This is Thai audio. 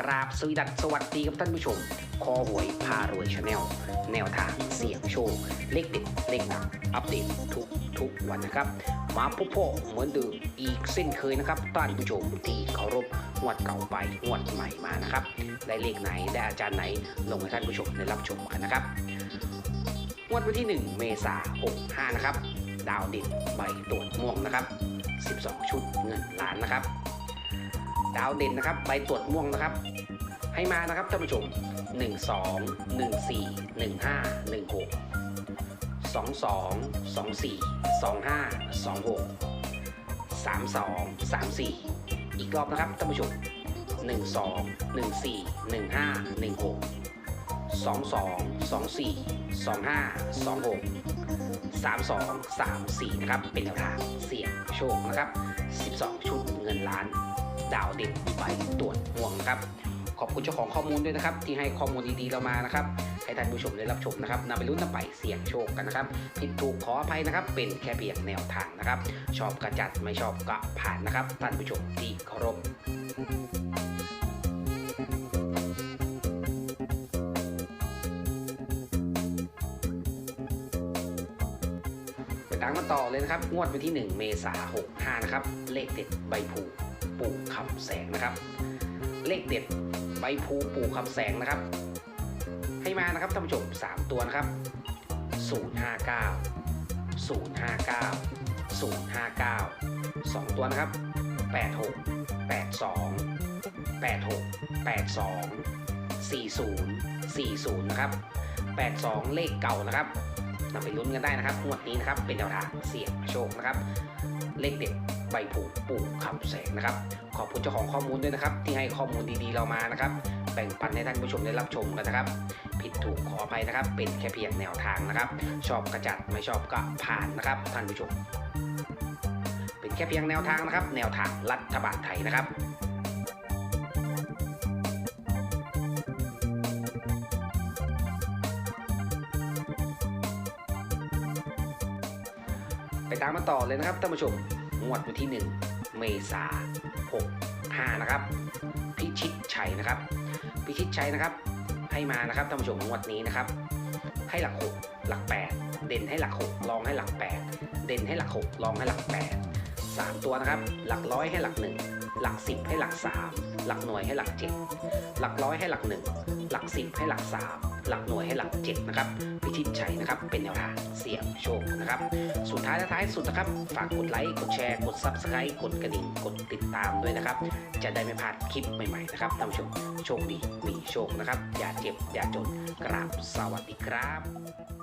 กราบสวีดัสสวัสดีครับท่านผู้ชม คอหวยพารวยชาแนลแนวทางเสี่ยงโชค เลขเด็ดเลขหนักอัปเดตทุกทุกวันนะครับ มาพบพ่อเหมือนเดิมอีกเส้นเคยนะครับท่านผู้ชมที่เคารพงวดเก่าไปงวดใหม่มานะครับ ได้เลขไหนได้อาจารย์ไหนลงให้ท่านผู้ชมได้รับชมกันนะครับงวดวันที่ 1 เมษายน65นะครับ ดาวเด่นใบโดดม่วงนะครับ 12 ชุดเงินล้านนะครับ ดาวเด่นนะครับ ใบตรวจม่วงนะครับ ให้มานะครับท่านผู้ชม 1 2 1 4 1 5 1 6 2 2 2 4 2 5 2 6 3 2 3 4 อีกรอบนะครับท่านผู้ชม 1 2 1 4 1 5 1 6 2 2 2 4 2 5 2 6 3 2 3 4 นะครับ เป็นแนวทางเสี่ยงโชคนะครับ 12 ชุดเงินล้าน ดาวเด่นใบตรวจห่วงครับ ขอบคุณเจ้าของข้อมูลด้วยนะครับ ที่ให้ข้อมูลดีๆเรามานะครับ ให้ท่านผู้ชมได้รับชมนะครับนำไปลุ้นนำไปเสี่ยงโชคกันนะครับผิดถูกขออภัยนะครับ เป็นแค่เพียงแนวทางนะครับ ชอบกระจัดไม่ชอบก็ผ่านนะครับท่านผู้ชมที่เคารพ ไปตามกันต่อเลยนะครับ งวดวันที่ 1 เมษายน65นะครับ เลขเด็ดใบผูปู่คำแสงนะครับ เลขเด็ดใบผูปู่คำแสงนะครับ ให้มานะครับท่านผู้ชม3 ตัวนะครับ 059 059 059 2 ตัวนะครับ 86 82 86 82 40 40 นะครับ 82 เลขเก่านะครับ นำไปลุ้นกันได้นะครับงวดนี้นะครับเป็นแนวทางเสี่ยงโชคนะครับ เลขเด็ดใบผูปู่คำแสงนะครับ ขอบคุณเจ้าของข้อมูลด้วยนะครับ ที่ให้ข้อมูลดีๆเรามานะครับ แบ่งปันให้ท่านผู้ชมได้รับชมกันนะครับ ผิดถูกขออภัยนะครับ เป็นแค่เพียงแนวทางนะครับ ชอบกระจัดไม่ชอบก็ผ่านนะครับ ท่านผู้ชม เป็นแค่เพียงแนวทางนะครับ แนวทางรัฐบาลไทยนะครับ ไปตามมาต่อเลยนะครับท่านผู้ชมงวดวันที่ 1 เมษา65นะครับ พิชิตชัยนะครับ พิชิตชัยนะครับ ให้มานะครับท่านผู้ชมงวดนี้นะครับ ให้หลัก6หลัก8เด่นให้หลัก6ลองให้หลัก8เด่นให้หลัก6ลองให้หลัก8 3 ตัวนะครับ หลักร้อยให้หลัก 1 หลัก 10 ให้หลัก 3 หลักหน่วยให้หลัก 7 หลักร้อยให้หลัก 1 หลัก 10 ให้หลัก 3 หลักหน่วยให้หลัก 7 นะครับ พิชิตชัยนะครับ เป็นแนวทางเสี่ยงโชคนะครับ สุดท้ายท้ายสุดนะครับ ฝากกดไลค์ กดแชร์ กด Subscribe กดกระดิ่ง กดติดตามด้วยนะครับ จะได้ไม่พลาดคลิปใหม่ๆนะครับท่านผู้ชม โชคดี มีโชคนะครับ อย่าเจ็บ อย่าจน กราบสวัสดีครับ